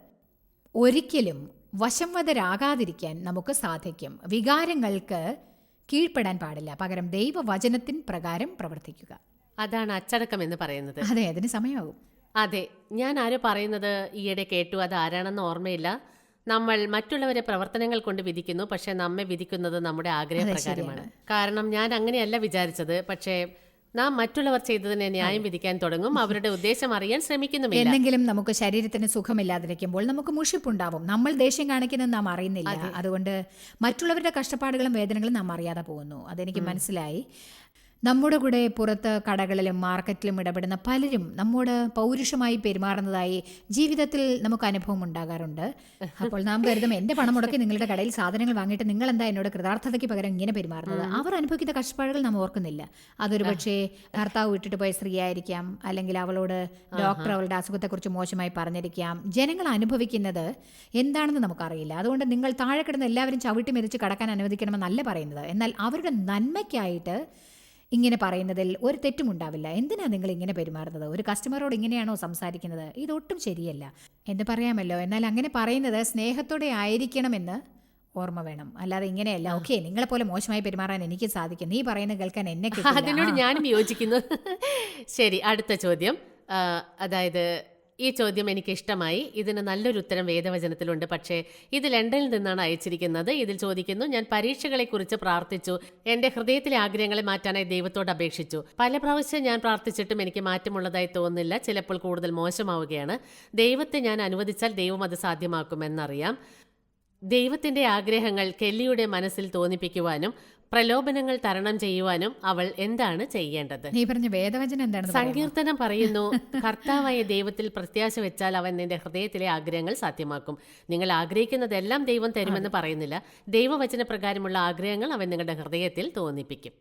ഒരിക്കലും വശംവദരാകാതിരിക്കാൻ നമുക്ക് സാധിക്കും. വികാരങ്ങൾക്ക് കീഴ്പ്പെടാൻ പാടില്ല. പകരം ദൈവവചനത്തിൻ പ്രകാരം പ്രവർത്തിക്കുക. അതാണ് അച്ചടക്കം എന്ന് പറയുന്നത്. അതെ അതിന് സമയമാകും. അതെ ഞാൻ ആരോ പറയുന്നത് ഈയിടെ കേട്ടു അത് ആരാണെന്ന് ഓർമ്മയില്ല. നമ്മൾ മറ്റുള്ളവരെ പ്രവർത്തനങ്ങൾ കൊണ്ട് വിധിക്കുന്നു പക്ഷെ നമ്മെ വിധിക്കുന്നത് നമ്മുടെ ആഗ്രഹപ്രകാരമാണ്. കാരണം ഞാൻ അങ്ങനെയല്ല വിചാരിച്ചത് പക്ഷേ നാം മറ്റുള്ളവർ ചെയ്തതിനെ ന്യായം വിധിക്കാൻ തുടങ്ങും. അവരുടെ ഉദ്ദേശം അറിയാൻ ശ്രമിക്കുന്നുമില്ല. എന്തെങ്കിലും നമുക്ക് ശരീരത്തിന് സുഖമില്ലാതിരിക്കുമ്പോൾ നമുക്ക് മുഷിപ്പുണ്ടാവും. നമ്മൾ ദേഷ്യം കാണിക്കുന്നത് നാം അറിയുന്നില്ല. അതുകൊണ്ട് മറ്റുള്ളവരുടെ കഷ്ടപ്പാടുകളും വേദനകളും നാം അറിയാതെ പോകുന്നു. അതെനിക്ക് മനസ്സിലായി. നമ്മുടെ കൂടെ പുറത്ത് കടകളിലും മാർക്കറ്റിലും ഇടപെടുന്ന പലരും നമ്മോട് പൗരുഷമായി പെരുമാറുന്നതായി ജീവിതത്തിൽ നമുക്ക് അനുഭവം ഉണ്ടാകാറുണ്ട്. അപ്പോൾ നാം കരുതും എന്റെ പണം മുടക്കി നിങ്ങളുടെ കടയിൽ സാധനങ്ങൾ വാങ്ങിയിട്ട് നിങ്ങൾ എന്താ എന്നോട് കൃതാർത്ഥതയ്ക്ക് പകരം ഇങ്ങനെ പെരുമാറുന്നത്? അവർ അനുഭവിക്കുന്ന കഷ്ടപ്പാടുകൾ നാം ഓർക്കുന്നില്ല. അതൊരു പക്ഷേ ഭർത്താവ് വിട്ടിട്ട് പോയ സ്ത്രീ ആയിരിക്കാം അല്ലെങ്കിൽ അവളോട് ഡോക്ടർ അവളുടെ അസുഖത്തെക്കുറിച്ച് മോശമായി പറഞ്ഞിരിക്കാം. ജനങ്ങൾ അനുഭവിക്കുന്നത് എന്താണെന്ന് നമുക്കറിയില്ല. അതുകൊണ്ട് നിങ്ങൾ താഴെ കിടന്ന് എല്ലാവരും ചവിട്ടി മെതിച്ച് കടക്കാൻ അനുവദിക്കണമെന്നല്ല പറയുന്നത്. എന്നാൽ അവരുടെ നന്മയ്ക്കായിട്ട് ഇങ്ങനെ പറയുന്നതിൽ ഒരു തെറ്റും ഉണ്ടാവില്ല. എന്തിനാ നിങ്ങൾ ഇങ്ങനെ പെരുമാറുന്നത്? ഒരു കസ്റ്റമറോട് ഇങ്ങനെയാണോ സംസാരിക്കുന്നത്? ഇതൊട്ടും ശരിയല്ല. എന്ന് പറയാമല്ലോ. എന്നാൽ അങ്ങനെ പറയുന്നത് സ്നേഹത്തോടെ ആയിരിക്കണമെന്ന് ഓർമ്മ വേണം. അല്ലാതെ ഇങ്ങനെയല്ല. ഓക്കെ നിങ്ങളെ പോലെ മോശമായി പെരുമാറാൻ എനിക്ക് സാധിക്കും. നീ പറയുന്നത് കേൾക്കാൻ എന്നെ. അതിനോട്. ഞാനും യോജിക്കുന്നു. ശരി അടുത്ത ചോദ്യം. അതായത് ഈ ചോദ്യം എനിക്ക് ഇഷ്ടമായി ഇതിന് നല്ലൊരു ഉത്തരം വേദവചനത്തിലുണ്ട്. പക്ഷേ ഇത് ലണ്ടനിൽ നിന്നാണ് അയച്ചിരിക്കുന്നത്. ഇതിൽ ചോദിക്കുന്നു ഞാൻ പരീക്ഷകളെക്കുറിച്ച് പ്രാർത്ഥിച്ചു. എന്റെ ഹൃദയത്തിലെ ആഗ്രഹങ്ങളെ മാറ്റാനായി ദൈവത്തോട് അപേക്ഷിച്ചു. പല പ്രാവശ്യം ഞാൻ പ്രാർത്ഥിച്ചിട്ടും എനിക്ക് മാറ്റമുള്ളതായി തോന്നുന്നില്ല. ചിലപ്പോൾ കൂടുതൽ മോശമാവുകയാണ്. ദൈവത്തെ ഞാൻ അനുവദിച്ചാൽ ദൈവം അത് സാധ്യമാക്കുമെന്നറിയാം. ദൈവത്തിന്റെ ആഗ്രഹങ്ങൾ കെല്ലിയുടെ മനസ്സിൽ തോന്നിപ്പിക്കുവാനും പ്രലോഭനങ്ങൾ തരണം ചെയ്യുവാനും അവൾ എന്താണ് ചെയ്യേണ്ടത്? നീ പറഞ്ഞ വേദവചനം എന്താണ്? സങ്കീർത്തനം പറയുന്നു. കർത്താവായ ദൈവത്തിൽ പ്രത്യാശ വെച്ചാൽ അവൻ നിന്റെ ഹൃദയത്തിലെ ആഗ്രഹങ്ങൾ സാധ്യമാക്കും. നിങ്ങൾ ആഗ്രഹിക്കുന്നതെല്ലാം ദൈവം തരുമെന്ന് പറയുന്നില്ല. ദൈവവചന പ്രകാരമുള്ള ആഗ്രഹങ്ങൾ അവൻ നിങ്ങളുടെ ഹൃദയത്തിൽ തോന്നിപ്പിക്കും.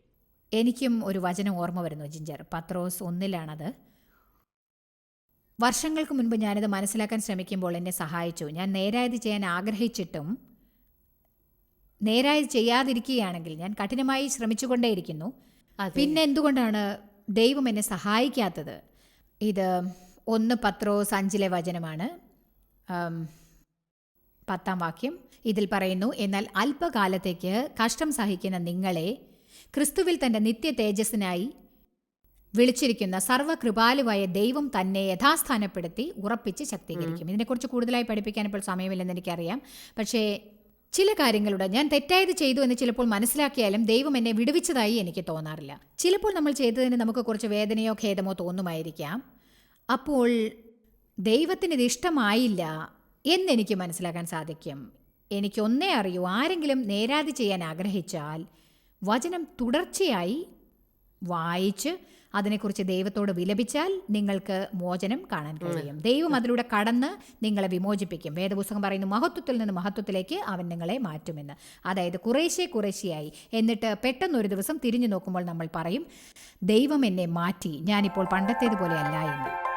എനിക്കും ഒരു വചനം ഓർമ്മ വരുന്നു ജിഞ്ചർ. പത്രോസ് ഒന്നിലാണത്. വർഷങ്ങൾക്ക് മുൻപ് ഞാനിത് മനസ്സിലാക്കാൻ ശ്രമിക്കുമ്പോൾ എന്നെ സഹായിച്ചു. ഞാൻ നേരായത് ചെയ്യാൻ ആഗ്രഹിച്ചിട്ടും നേരായി ചെയ്യാതിരിക്കുകയാണെങ്കിൽ ഞാൻ കഠിനമായി ശ്രമിച്ചുകൊണ്ടേയിരിക്കുന്നു. പിന്നെ എന്തുകൊണ്ടാണ് ദൈവം എന്നെ സഹായിക്കാത്തത്? ഇത് ഒന്ന് പത്രോസ് അഞ്ചിലെ വചനമാണ്. പത്താം വാക്യം. ഇതിൽ പറയുന്നു എന്നാൽ അല്പകാലത്തേക്ക് കഷ്ടം സഹിക്കുന്ന നിങ്ങളെ ക്രിസ്തുവിൽ തന്റെ നിത്യ തേജസ്സിനായി വിളിച്ചിരിക്കുന്ന സർവകൃപാലുവായ ദൈവം തന്നെ യഥാസ്ഥാനപ്പെടുത്തി ഉറപ്പിച്ച് ശക്തീകരിക്കും. ഇതിനെക്കുറിച്ച് കൂടുതലായി പഠിപ്പിക്കാൻ ഇപ്പോൾ സമയമില്ലെന്ന് എനിക്കറിയാം. പക്ഷേ ചില കാര്യങ്ങളുടെ ഞാൻ തെറ്റായത് ചെയ്തു എന്ന് ചിലപ്പോൾ മനസ്സിലാക്കിയാലും ദൈവം എന്നെ വിടുവിച്ചതായി എനിക്ക് തോന്നാറില്ല. ചിലപ്പോൾ നമ്മൾ ചെയ്തതിന് നമുക്ക് കുറച്ച് വേദനയോ ഖേദമോ തോന്നുമായിരിക്കാം. അപ്പോൾ ദൈവത്തിന് ഇത് ഇഷ്ടമായില്ല എന്നെനിക്ക് മനസ്സിലാക്കാൻ സാധിക്കും. എനിക്കൊന്നേ അറിയൂ ആരെങ്കിലും നേരാതി ചെയ്യാൻ ആഗ്രഹിച്ചാൽ വചനം തുടർച്ചയായി വായിച്ച് അതിനെക്കുറിച്ച് ദൈവത്തോട് വിലപിച്ചാൽ നിങ്ങൾക്ക് മോചനം കാണാൻ കഴിയും. ദൈവം അതിലൂടെ കടന്ന് നിങ്ങളെ വിമോചിപ്പിക്കും. വേദപുസ്തകം പറയുന്നു മഹത്വത്തിൽ നിന്ന് മഹത്വത്തിലേക്ക് അവൻ നിങ്ങളെ മാറ്റുമെന്ന്. അതായത് കുറേശ്ശെ കുറേശ്ശെയായി. എന്നിട്ട് പെട്ടെന്നൊരു ദിവസം തിരിഞ്ഞു നോക്കുമ്പോൾ നമ്മൾ പറയും ദൈവം എന്നെ മാറ്റി ഞാനിപ്പോൾ പണ്ടത്തേതുപോലെ അല്ല എന്ന്.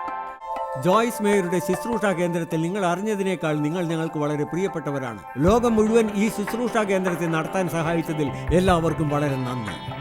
ജോയ്സ് മേയറുടെ ശുശ്രൂഷ കേന്ദ്രത്തിൽ നിങ്ങൾ അറിഞ്ഞതിനേക്കാൾ നിങ്ങൾ ഞങ്ങൾക്ക് വളരെ പ്രിയപ്പെട്ടവരാണ്. ലോകം മുഴുവൻ ഈ ശുശ്രൂഷ കേന്ദ്രത്തെ നടത്താൻ സഹായിച്ചതിൽ എല്ലാവർക്കും വളരെ നന്ദി.